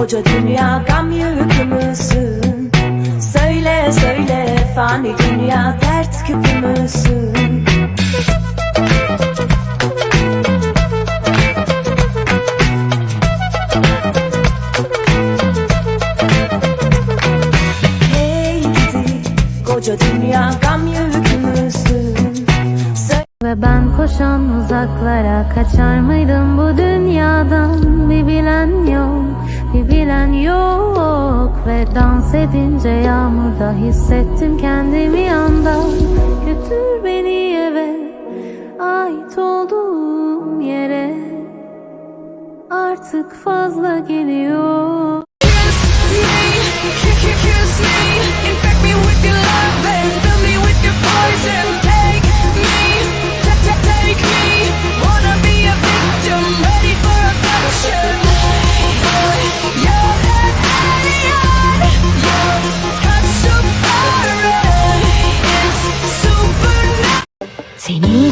Koca dünya gam yükümüzsün Söyle söyle fani dünya dert küpümüzsün Hey gidi koca dünya gam yükümüzsün Ve ben koşan uzaklara kaçar mıydım bu dünyadan Ve dans edince yağmurda hissettim kendimi anda Götür beni eve, ait olduğum yere. Artık fazla geliyor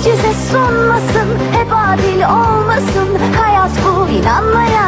Mucize sunmasın Hep adil olmasın. Hayat bu inanmaya